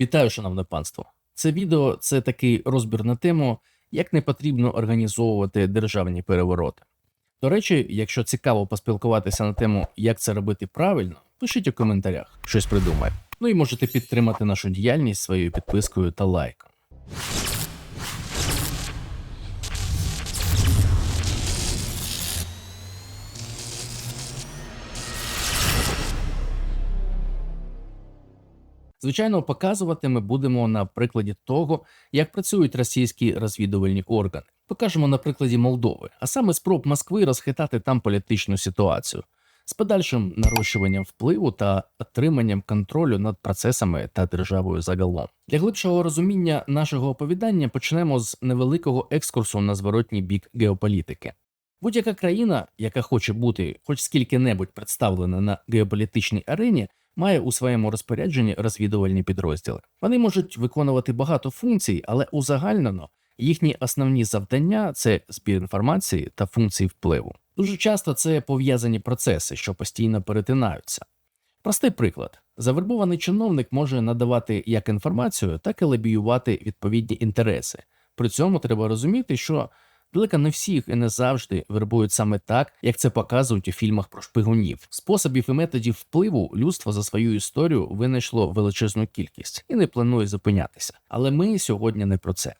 Вітаю, шановне панство. Це відео це такий розбір на тему, як не потрібно організовувати державні перевороти. До речі, якщо цікаво поспілкуватися на тему, як це робити правильно, пишіть у коментарях, щось придумаю. Ну і можете підтримати нашу діяльність своєю підпискою та лайком. Звичайно, показувати ми будемо на прикладі того, як працюють російські розвідувальні органи. Покажемо на прикладі Молдови, а саме спроб Москви розхитати там політичну ситуацію з подальшим нарощуванням впливу та отриманням контролю над процесами та державою загалом. Для глибшого розуміння нашого оповідання почнемо з невеликого екскурсу на зворотній бік геополітики. Будь-яка країна, яка хоче бути хоч скільки-небудь представлена на геополітичній арені, має у своєму розпорядженні розвідувальні підрозділи. Вони можуть виконувати багато функцій, але узагальнено їхні основні завдання це збір інформації та функції впливу. Дуже часто це пов'язані процеси, що постійно перетинаються. Простий приклад: завербований чиновник може надавати як інформацію, так і лобіювати відповідні інтереси. При цьому треба розуміти, що далеко не всіх і не завжди вербують саме так, як це показують у фільмах про шпигунів. Способів і методів впливу людство за свою історію винайшло величезну кількість і не планує зупинятися. Але ми сьогодні не про це.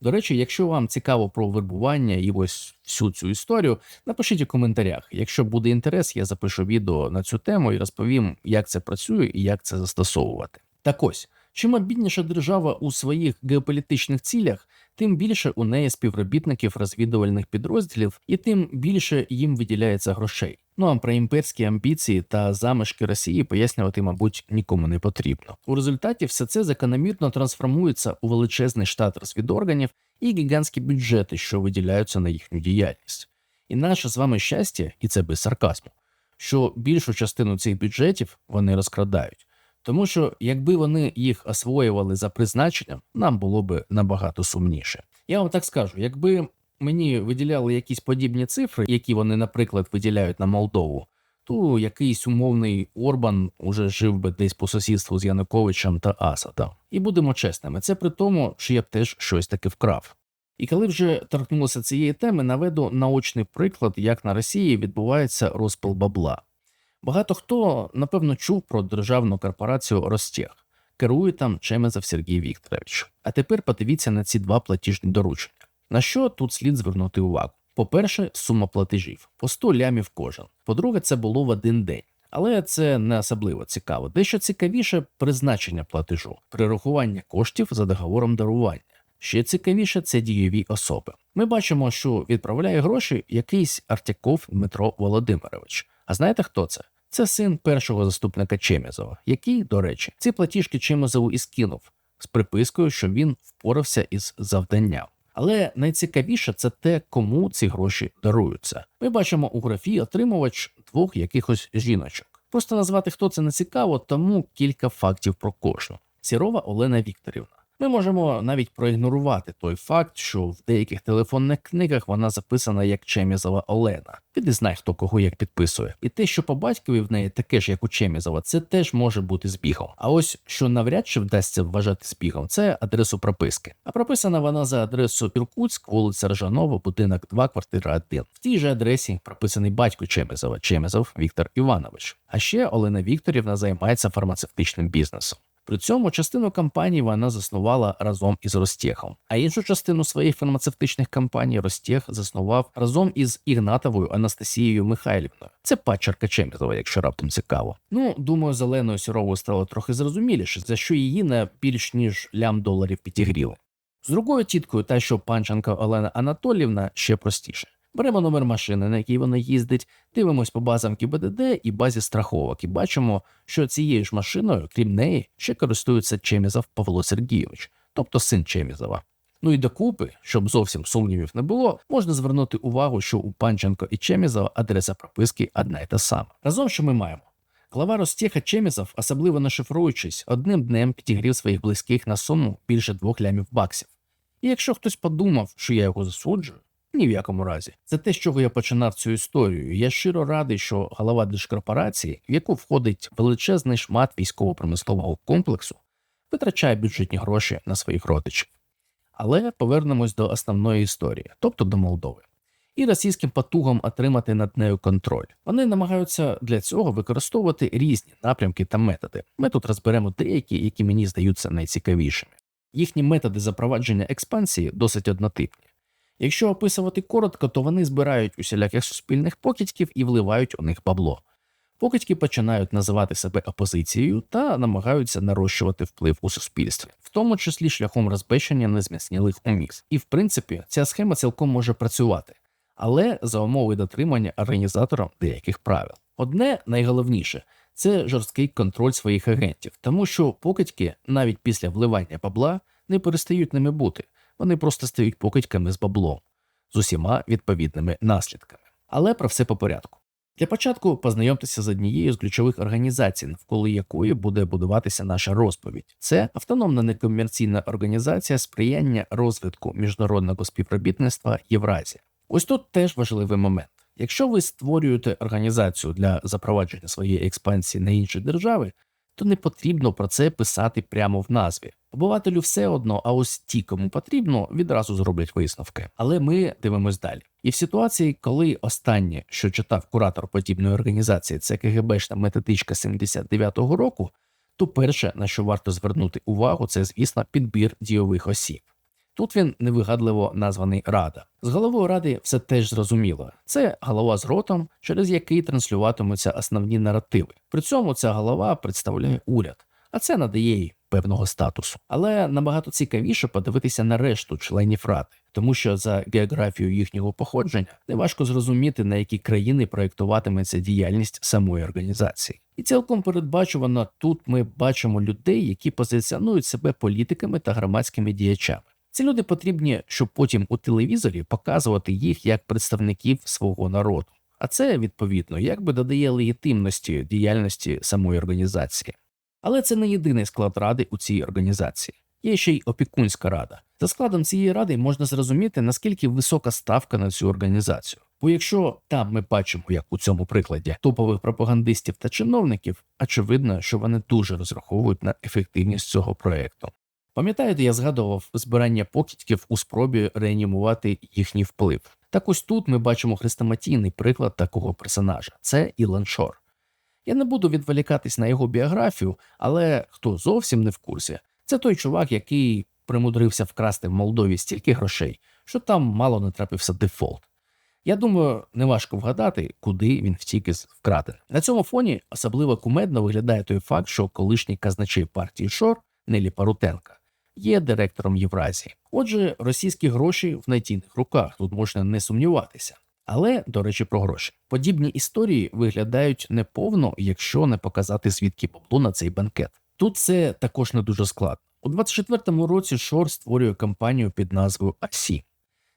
До речі, якщо вам цікаво про вербування і ось всю цю історію, напишіть у коментарях. Якщо буде інтерес, я запишу відео на цю тему і розповім, як це працює і як це застосовувати. Так ось, чим бідніша держава у своїх геополітичних цілях, тим більше у неї співробітників розвідувальних підрозділів, і тим більше їм виділяється грошей. Ну а про імперські амбіції та замишки Росії пояснювати, мабуть, нікому не потрібно. У результаті все це закономірно трансформується у величезний штат розвідорганів і гігантські бюджети, що виділяються на їхню діяльність. І наше з вами щастя, і це без сарказму, що більшу частину цих бюджетів вони розкрадають. Тому що якби вони їх освоювали за призначенням, нам було би набагато сумніше. Я вам так скажу, якби мені виділяли якісь подібні цифри, які вони, наприклад, виділяють на Молдову, то якийсь умовний Орбан уже жив би десь по сусідству з Януковичем та Асадом. І будемо чесними, це при тому, що я б теж щось таки вкрав. І коли вже торкнулося цієї теми, наведу наочний приклад, як на Росії відбувається розпил бабла. Багато хто, напевно, чув про державну корпорацію Ростех. Керує там Чемезов Сергій Вікторович. А тепер подивіться на ці два платіжні доручення. На що тут слід звернути увагу? По-перше, сума платежів по 100 лямів кожен. По-друге, це було в один день. Але це не особливо цікаво. Дещо цікавіше призначення платежу, перерахування коштів за договором дарування. Ще цікавіше це дієві особи. Ми бачимо, що відправляє гроші якийсь Артяков Дмитро Володимирович. А знаєте хто це? Це син першого заступника Чемізова, який, до речі, ці платіжки Чемізову і скинув з припискою, що він впорався із завданням. Але найцікавіше це те, кому ці гроші даруються. Ми бачимо у графі отримувач двох якихось жіночок. Просто назвати хто це не цікаво, тому кілька фактів про кожну. Сірова Олена Вікторівна. Ми можемо навіть проігнорувати той факт, що в деяких телефонних книгах вона записана як Чемізова Олена. Не знай, хто кого як підписує. І те, що по батькові в неї таке ж, як у Чемізова, це теж може бути збігом. А ось що навряд чи вдасться вважати збігом, це адресу прописки. А прописана вона за адресою Іркутськ, вулиця Ржанова, будинок 2, квартира 1. В тій же адресі прописаний батько Чемізова, Чемізов Віктор Іванович. А ще Олена Вікторівна займається фармацевтичним бізнесом. При цьому частину компаній вона заснувала разом із Ростехом, а іншу частину своїх фармацевтичних компаній Ростех заснував разом із Ігнатовою Анастасією Михайлівною. Це падчерка Чемізова, якщо раптом цікаво. Ну думаю, зеленою сіровою стало трохи зрозуміліше, за що її на більш ніж лям доларів підігріли. З другою тіткою, та що панченка Олена Анатолівна, ще простіше. Беремо номер машини, на якій вона їздить, дивимось по базам КБДД і базі страховок, і бачимо, що цією ж машиною, крім неї, ще користується Чемізов Павло Сергійович, тобто син Чемізова. Ну і докупи, щоб зовсім сумнівів не було, можна звернути увагу, що у Панченко і Чемізова адреса прописки одна й та сама. Разом що ми маємо? Глава Ростеха Чемізов, особливо нашифруючись, одним днем підігрів своїх близьких на суму більше двох лямів баксів. І якщо хтось подумав, що я його засуджую, ні в якому разі. Це те, з чого я починав цю історію. Я щиро радий, що голова держкорпорації, в яку входить величезний шмат військово-промислового комплексу, витрачає бюджетні гроші на своїх родичів. Але повернемось до основної історії, тобто до Молдови. І російським потугам отримати над нею контроль. Вони намагаються для цього використовувати різні напрямки та методи. Ми тут розберемо деякі, які мені здаються найцікавішими. Їхні методи запровадження експансії досить однотипні. Якщо описувати коротко, то вони збирають усіляких суспільних покидьків і вливають у них бабло. Покидьки починають називати себе опозицією та намагаються нарощувати вплив у суспільстві, в тому числі шляхом розбещення незміцнілих умів. І в принципі, ця схема цілком може працювати, але за умови дотримання організатором деяких правил. Одне найголовніше це жорсткий контроль своїх агентів, тому що покидьки навіть після вливання бабла не перестають ними бути, вони просто стають покидьками з баблом з усіма відповідними наслідками. Але про все по порядку. Для початку познайомтеся з однією з ключових організацій, навколо якої буде будуватися наша розповідь. Це автономна некомерційна організація сприяння розвитку міжнародного співробітництва Євразія. Ось тут теж важливий момент. Якщо ви створюєте організацію для запровадження своєї експансії на інші держави, то не потрібно про це писати прямо в назві. Обивателю все одно, а ось ті, кому потрібно, відразу зроблять висновки. Але ми дивимось далі. І в ситуації, коли останнє, що читав куратор подібної організації, це КГБшна методичка 79-го року, то перше, на що варто звернути увагу, це, звісно, підбір дійових осіб. Тут він невигадливо названий Рада. З головою ради все теж зрозуміло. Це голова з ротом, через який транслюватимуться основні наративи. При цьому ця голова представляє уряд, а це надає їй певного статусу. Але набагато цікавіше подивитися на решту членів ради, тому що за географією їхнього походження неважко зрозуміти, на які країни проєктуватиметься діяльність самої організації. І цілком передбачувано тут ми бачимо людей, які позиціонують себе політиками та громадськими діячами. Ці люди потрібні, щоб потім у телевізорі показувати їх як представників свого народу. А це відповідно якби додає легітимності діяльності самої організації. Але це не єдиний склад ради у цій організації. Є ще й опікунська рада. За складом цієї ради можна зрозуміти, наскільки висока ставка на цю організацію. Бо якщо там ми бачимо, як у цьому прикладі, топових пропагандистів та чиновників, очевидно, що вони дуже розраховують на ефективність цього проекту. Пам'ятаєте, я згадував збирання покидьків у спробі реанімувати їхній вплив. Так ось тут ми бачимо хрестоматійний приклад такого персонажа це Ілон Шор. Я не буду відволікатись на його біографію, але хто зовсім не в курсі, це той чувак, який примудрився вкрасти в Молдові стільки грошей, що там мало не трапився дефолт. Я думаю, неважко вгадати, куди він втік із вкрадених. На цьому фоні особливо кумедно виглядає той факт, що колишній казначей партії Шор Нелі Парутенка є директором Євразії. Отже, російські гроші в надійних руках тут можна не сумніватися. Але, до речі, про гроші. Подібні історії виглядають неповно, якщо не показати звідки бабло на цей банкет. Тут це також не дуже складно. У 24-му році Шор створює компанію під назвою АСІ.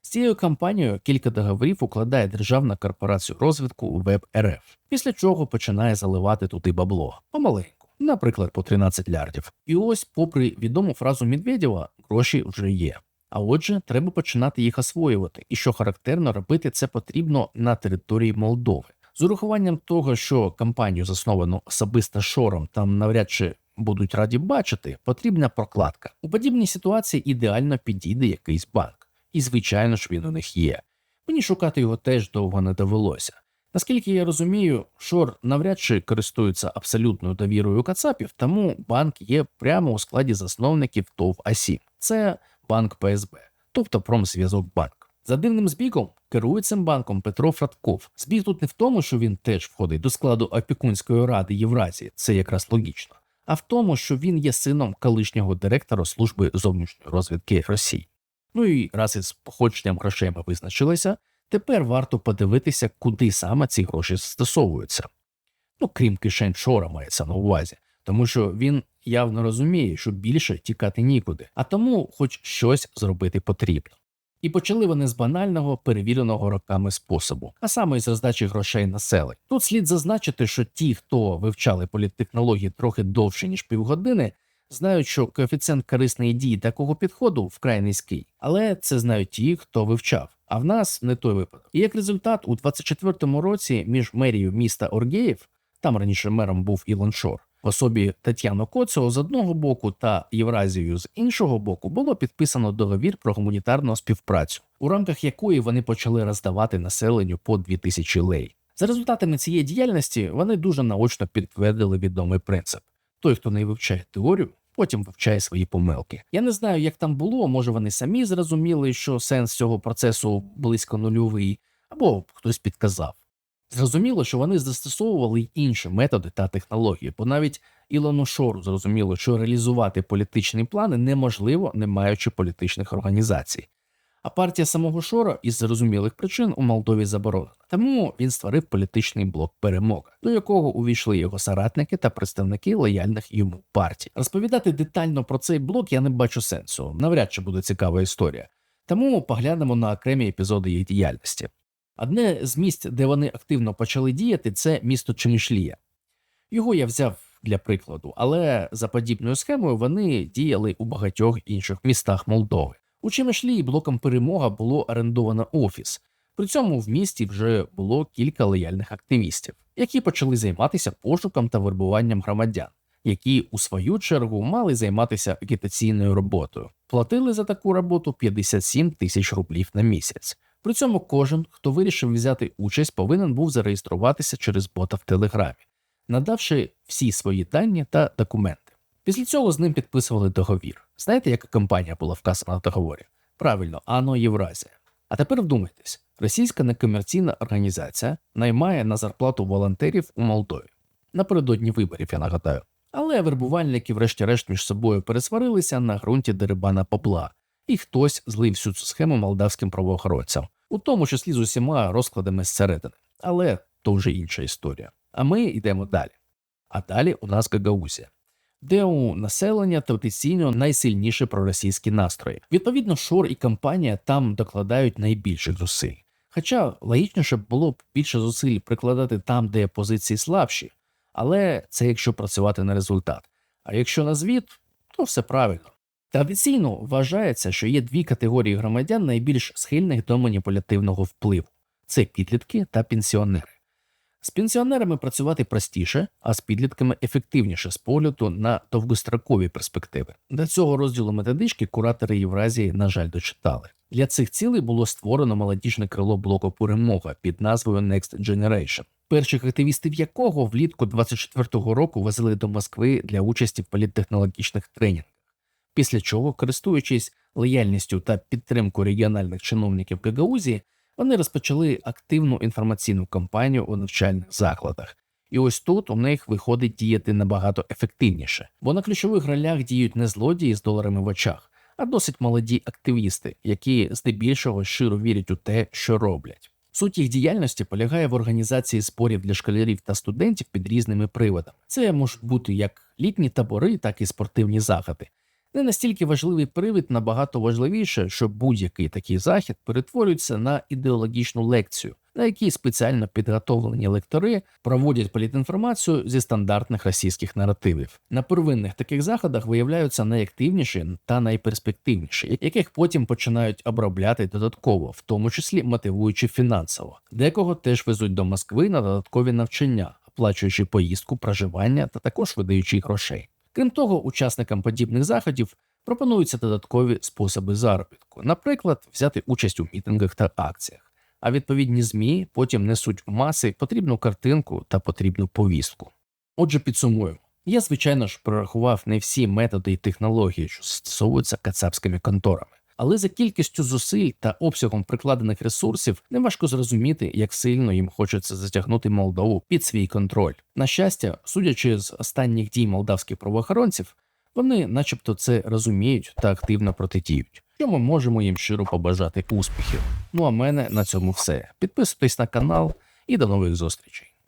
З цією компанією кілька договорів укладає Державна корпорація розвитку Веб РФ, після чого починає заливати туди бабло помаленьку, наприклад, по 13 лярдів. І ось, попри відому фразу Медведєва, гроші вже є. А отже, треба починати їх освоювати, і що характерно, робити це потрібно на території Молдови. З урахуванням того, що кампанію засновану особисто шором там навряд чи будуть раді бачити, потрібна прокладка. У подібній ситуації ідеально підійде якийсь банк, і звичайно ж він у них є. Мені шукати його теж довго не довелося. Наскільки я розумію, Шор навряд чи користується абсолютною довірою Кацапів, тому банк є прямо у складі засновників ТОВ АСІ. Це банк ПСБ, тобто Промзв'язок банк. За дивним збігом керує цим банком Петро Фратков. Збіг тут не в тому, що він теж входить до складу опікунської ради Євразії, це якраз логічно, а в тому, що він є сином колишнього директора служби зовнішньої розвідки Росії. Ну і раз із походженням грошей ми визначилися, тепер варто подивитися, куди саме ці гроші застосовуються. Ну, крім кишень Шора мається на увазі, тому що він явно розуміє, що більше тікати нікуди, а тому хоч щось зробити потрібно. І почали вони з банального, перевіреного роками способу, а саме із роздачі грошей населень. Тут слід зазначити, що ті, хто вивчали політтехнології трохи довше ніж півгодини, знають, що коефіцієнт корисної дії такого підходу вкрай низький, але це знають ті, хто вивчав. А в нас не той випадок. І як результат, у 24-му році між мерією міста Оргеїв, там раніше мером був Ілон Шор, в особі Тетяну Коцього з одного боку та Євразію з іншого боку було підписано договір про гуманітарну співпрацю, у рамках якої вони почали роздавати населенню по 2000 лей. За результатами цієї діяльності вони дуже наочно підтвердили відомий принцип: той, хто не вивчає теорію, потім вивчає свої помилки. Я не знаю, як там було. Може вони самі зрозуміли, що сенс цього процесу близько нульовий, або хтось підказав. Зрозуміло, що вони застосовували й інші методи та технології, бо навіть Ілону Шору зрозуміло, що реалізувати політичні плани неможливо, не маючи політичних організацій. А партія самого Шора із зрозумілих причин у Молдові заборонена. Тому він створив політичний блок перемога, до якого увійшли його соратники та представники лояльних йому партій. Розповідати детально про цей блок я не бачу сенсу. Навряд чи буде цікава історія. Тому поглянемо на окремі епізоди їх діяльності. Одне з місць, де вони активно почали діяти, це місто Чемішлія. Його я взяв для прикладу, але за подібною схемою вони діяли у багатьох інших містах Молдови. У Чемішлії блоком перемога було орендовано офіс. При цьому в місті вже було кілька лояльних активістів, які почали займатися пошуком та вербуванням громадян, які у свою чергу мали займатися агітаційною роботою. Платили за таку роботу 57 тисяч рублів на місяць. При цьому кожен, хто вирішив взяти участь, повинен був зареєструватися через бота в Телеграмі, надавши всі свої дані та документи. Після цього з ним підписували договір. Знаєте, яка компанія була вказана в договорі? Правильно, Ано Євразія. А тепер вдумайтесь, російська некомерційна організація наймає на зарплату волонтерів у Молдові. Напередодні виборів, я нагадаю. Але вербувальники, врешті-решт, між собою пересварилися на ґрунті дерибана попла, і хтось злив всю цю схему молдавським правоохоронцям, у тому числі з усіма розкладами зсередини. Але то вже інша історія. А ми йдемо далі. А далі у нас Гагаузія, де у населення традиційно найсильніші проросійські настрої. Відповідно, Шор і компанія там докладають найбільших зусиль. Хоча логічніше було б більше зусиль прикладати там, де позиції слабші, але це якщо працювати на результат. А якщо на звіт, то все правильно. Традиційно вважається, що є дві категорії громадян найбільш схильних до маніпулятивного впливу це підлітки та пенсіонери. З пенсіонерами працювати простіше, а з підлітками ефективніше з погляду на довгострокові перспективи. До цього розділу методички куратори Євразії, на жаль, дочитали. Для цих цілей було створено молодіжне крило блоку перемога під назвою Next Generation, перших активістів якого влітку 24-го року возили до Москви для участі в політтехнологічних тренінгах. Після чого, користуючись лояльністю та підтримкою регіональних чиновників Гагаузії, вони розпочали активну інформаційну кампанію у навчальних закладах. І ось тут у них виходить діяти набагато ефективніше, бо на ключових ролях діють не злодії з доларами в очах, а досить молоді активісти, які здебільшого щиро вірять у те, що роблять. Суть їх діяльності полягає в організації зборів для школярів та студентів під різними приводами. Це можуть бути як літні табори, так і спортивні заходи. Не настільки важливий привід, набагато важливіше, що будь-який такий захід перетворюється на ідеологічну лекцію, на якій спеціально підготовлені лектори проводять політінформацію зі стандартних російських наративів. На первинних таких заходах виявляються найактивніші та найперспективніші, яких потім починають обробляти додатково, в тому числі мотивуючи фінансово. Декого теж везуть до Москви на додаткові навчання, оплачуючи поїздку, проживання та також видаючи грошей. Крім того, учасникам подібних заходів пропонуються додаткові способи заробітку, наприклад, взяти участь у мітингах та акціях. А відповідні ЗМІ потім несуть в маси потрібну картинку та потрібну повістку. Отже, підсумуємо. Я, звичайно ж, прорахував не всі методи і технології, що застосовуються кацапськими конторами. Але за кількістю зусиль та обсягом прикладених ресурсів неважко зрозуміти, як сильно їм хочеться затягнути Молдову під свій контроль. На щастя, судячи з останніх дій молдавських правоохоронців, вони, начебто, це розуміють та активно протидіють. Що ми можемо їм щиро побажати успіхів. Ну а мене на цьому все. Підписуйтесь на канал і до нових зустрічей.